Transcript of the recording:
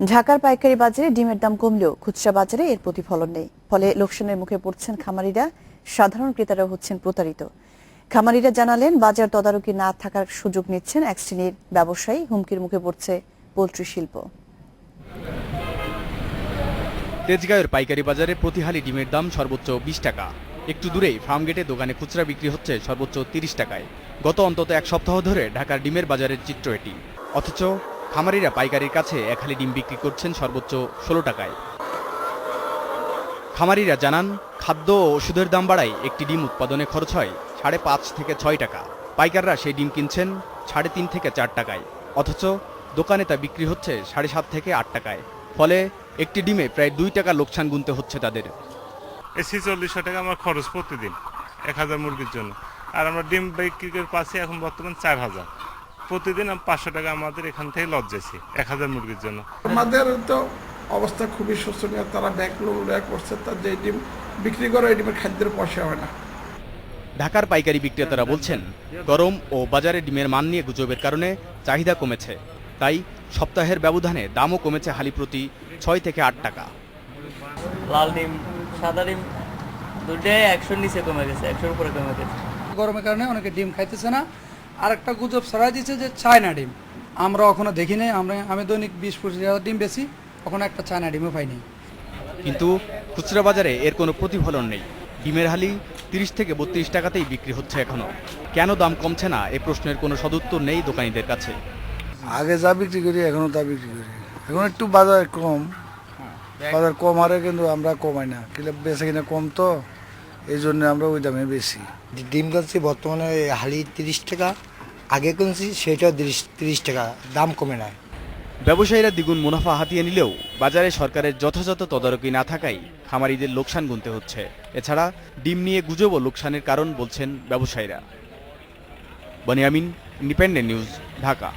ঢাকার পাইকারি বাজারে ডিমের দাম কমলেও খুচরা বাজারে এর প্রতিফলন নেই। ফলে লোকসানের মুখে পড়ছেন খামারিরা। সাধারণ ক্রেতারা হচ্ছেন প্রতারিত। খামারিরা জানালেন, বাজার তদারকি না থাকার সুযোগ নিচ্ছেন এক শ্রেণির ব্যবসায়ী। হুমকির মুখে পড়ছে পোলট্রি শিল্প। তেজগাঁওয়ের পাইকারি বাজারে প্রতি হালি ডিমের দাম সর্বোচ্চ বিশ টাকা। একটু দূরেই ফার্মগেটে দোকানে খুচরা বিক্রি হচ্ছে সর্বোচ্চ তিরিশ টাকায়। গত অন্তত এক সপ্তাহ ধরে ঢাকার ডিমের বাজারের চিত্র এটি। অথচ খামারিরা পাইকারির কাছে এক হালি ডিম বিক্রি করছেন সর্বোচ্চ ষোলো টাকায়। খামারিরা জানান, খাদ্য ও ওষুধের দাম বাড়ায় একটি ডিম উৎপাদনে খরচ হয় সাড়ে পাঁচ থেকে ছয় টাকা। পাইকাররা সেই ডিম কিনছেন সাড়ে তিন থেকে চার টাকায়। অথচ দোকানে তা বিক্রি হচ্ছে সাড়ে সাত থেকে আট টাকায়। ফলে একটি ডিমে প্রায় দুই টাকা লোকসান গুনতে হচ্ছে তাদের। এই চল্লিশশো টাকা আমার খরচ প্রতিদিন, এক হাজার মুরগির জন্য। আর আমরা ডিম বিক্রি করে পাচ্ছি এখন বর্তমান চার হাজার। প্রতিদিন পাঁচশো টাকা আমাদের এখান থেকে যাচ্ছি এক হাজার মুরগির জন্য। আমাদের তো অবস্থা খুবই শোচনীয় তারা ব্যাগ ব্যাগ করছে তার যে ডিম বিক্রি করে এই ডিমের খাদ্যের পয়সা হয় না। ঢাকার পাইকারি বিক্রেতারা বলছেন গরম ও বাজারে ডিমের মান নিয়ে গুজবের কারণে চাহিদা কমেছে। তাই সপ্তাহের ব্যবধানে দামও কমেছে হালি প্রতি ছয় থেকে আট টাকা। লাল ডিম সাদা ডিম দুটাই একশোর নিচে কমে গেছে একশোর উপরে কমে গেছে। গরমের কারণে অনেকে ডিম খাইতেছে না। আর একটা গুজব ছড়াই দিচ্ছে যে চায়না ডিম। আমরা ওখানে দেখি নাই আমরা আমি দৈনিক বিশ পঁচিশ হাজার ডিম বেশি ওখানে একটা চায়না ডিমও পাইনি। কিন্তু খুচরা বাজারে এর কোনো প্রতিফলন নেই। ডিমের হালি তিরিশ থেকে বত্রিশ টাকাতেই বিক্রি হচ্ছে এখনও। কেন দাম কমছে না এ প্রশ্নের কোনো সদুত্তর নেই দোকানিদের কাছে। আগে যা বিক্রি করি এখনও তা বিক্রি করি। এখন একটু বাজার কম। বাজার কম হারে কিন্তু আমরা কমাই না। কিলে বেচে কিনা কম তো। এই জন্য আমরা ওই দামে বেশি। ডিম কিনছি বর্তমানে হালি তিরিশ টাকা আগে কিনছি সেটাও তিরিশ তিরিশ টাকা দাম কমে না ব্যবসায়ীরা দ্বিগুণ মুনাফা হাতিয়ে নিলেও বাজারে সরকারের যথাযথ তদারকি না থাকায় খামারিদের লোকসান গুনতে হচ্ছে। এছাড়া ডিম নিয়ে গুজব ও লোকসানের কারণ বলছেন ব্যবসায়ীরা। Boniamin independent news Dhaka.